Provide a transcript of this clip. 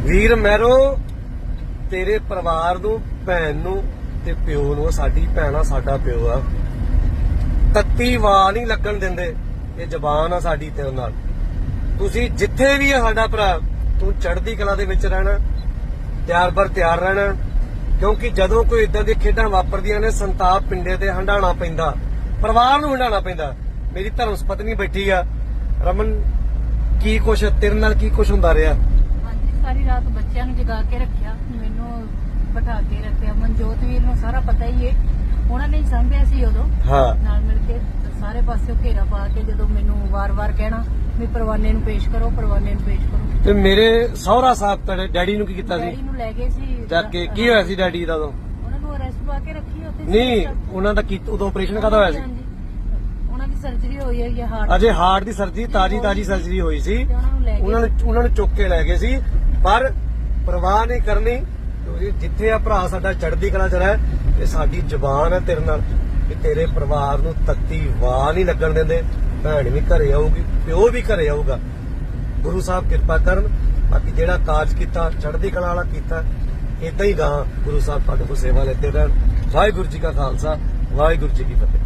ਵੀਰ marrow, ਤੇਰੇ ਪਰਿਵਾਰ ਨੂੰ, ਭੈਣ ਨੂੰ ਤੇ ਪਿਓ ਨੂੰ ਸਾਡੀ ਭੈਣ ਆ, ਸਾਡਾ ਪਿਓ ਆ। ਤੱਤੀ ਵਾਹ ਨਹੀਂ ਲੱਗਣ ਦਿੰਦੇ, ਇਹ ਜ਼ਬਾਨ ਆ ਸਾਡੀ ਤੇਰੇ ਨਾਲ। ਤੁਸੀਂ ਜਿੱਥੇ ਵੀ ਆ ਸਾਡਾ ਭਰਾ, ਤੂੰ ਚੜ੍ਹਦੀ ਕਲਾ ਦੇ ਵਿੱਚ ਰਹਿਣਾ, ਤਿਆਰ ਬਰ ਤਿਆਰ ਰਹਿਣਾ, ਕਿਉਂਕਿ ਜਦੋਂ ਕੋਈ ਇਦਾਂ ਦੀਆਂ ਖੇਡਾਂ ਵਾਪਰਦੀਆਂ ਨੇ, ਸੰਤਾਪ ਪਿੰਡੇ ਤੇ ਹੰਡਾਣਾ ਪੈਂਦਾ, ਪਰਿਵਾਰ ਨੂੰ ਹੰਡਾਣਾ ਪੈਂਦਾ। ਮੇਰੀ ਧਰਮ ਪਤਨੀ ਬੈਠੀ ਆ। ਰਮਨ, ਕੀ ਕੁਛ ਤੇਰੇ ਨਾਲ ਕੀ ਕੁਛ ਹੁੰਦਾ ਰਿਹਾ? ਸਾਰੀ ਰਾਤ ਬੱਚਿਆਂ ਨੂੰ ਜਗਾ ਕੇ ਰੱਖਿਆ ਮੈਨੂੰ ਬਿਠਾ ਕੇ ਰੱਖਿਆ। ਮਨਜੋਤ ਵੀਰ ਨੂੰ ਸਾਰਾ ਪਤਾ ਹੀ ਹੈ ਉਹਨਾਂ ਨੇ ਸਾਂਭਿਆ ਸੀ ਉਦੋਂ। ਹਾਂ। ਨਾਲ ਮਿਲ ਕੇ ਸਾਰੇ ਪਾਸੇ ਘੇਰਾ ਪਾ ਕੇ ਜਦੋਂ ਮੈਨੂੰ ਵਾਰ-ਵਾਰ ਕਹਿਣਾ ਵੀ ਪਰਵਾਨੇ ਨੂੰ ਪੇਸ਼ ਕਰੋ ਪਰਵਾਨੇ ਨੂੰ ਪੇਸ਼ ਕਰੋ। ਤੇ ਮੇਰੇ ਸਹੁਰਾ ਸਾਹਿਬ ਤੁਹਾਡੇ ਡੈਡੀ ਨੂੰ ਕੀ ਕੀਤਾ ਡੈਡੀ ਸੀ ਨੂੰ ਲੈ ਗਏ ਸੀ। ਜਾ ਕੇ ਕੀ ਹੋਇਆ ਸੀ ਡੈਡੀ ਦਾ ਉਦੋਂ? ਉਹਨਾਂ ਨੂੰ ਅਰੈਸਟ ਪਾ ਕੇ ਰੱਖੀ ਉੱਥੇ ਨਹੀਂ ਉਹਨਾਂ ਦਾ ਕੀ ਉਦੋਂ ਆਪਰੇਸ਼ਨ ਕਦਾ ਹੋਇਆ ਸੀ। ਉਹਨਾਂ ਦੀ ਸਰਜਰੀ ਹੋਈ ਹੈ ਹਾਰਟ ਅਜੇ ਹਾਰਟ ਦੀ ਸਰਜਰੀ ਤਾਜੀ ਤਾਜੀ ਸਰਜਰੀ ਹੋਈ ਸੀ। ਉਹਨਾਂ ਨੂੰ ਉਹਨਾਂ ਨੂੰ ਚੁੱਕ ਕੇ ਲੈ ਗਏ ਸੀ। ਪਰ ਪਰਵਾਹ ਨਹੀਂ ਕਰਨੀ, ਕਿਉਂਕਿ ਜਿੱਥੇ ਆ ਭਰਾ ਸਾਡਾ ਚੜ੍ਹਦੀ ਕਲਾ ਚ ਰਹਿ, ਤੇ ਸਾਡੀ ਜ਼ੁਬਾਨ ਹੈ ਤੇਰੇ ਨਾਲ ਕਿ ਤੇਰੇ ਪਰਿਵਾਰ ਨੂੰ ਤੱਤੀ ਵਾਹ ਨਹੀਂ ਲੱਗਣ ਦਿੰਦੇ। ਭੈਣ ਵੀ ਘਰੇ ਆਊਗੀ, ਪਿਓ ਵੀ ਘਰੇ ਆਊਗਾ। ਗੁਰੂ ਸਾਹਿਬ ਕਿਰਪਾ ਕਰਨ, ਬਾਕੀ ਜਿਹੜਾ ਕਾਰਜ ਕੀਤਾ, ਚੜ੍ਹਦੀ ਕਲਾ ਵਾਲਾ ਕੀਤਾ ਇਦਾਂ ਹੀ ਗਾਂ ਗੁਰੂ ਸਾਹਿਬ ਤੁਹਾਡੇ ਕੋਲ ਸੇਵਾ ਲੈਂਦੇ ਰਹਿਣ। ਵਾਹਿਗੁਰੂ ਜੀ ਕਾ ਖਾਲਸਾ, ਵਾਹਿਗੁਰੂ ਜੀ ਕੀ ਫਤਿਹ।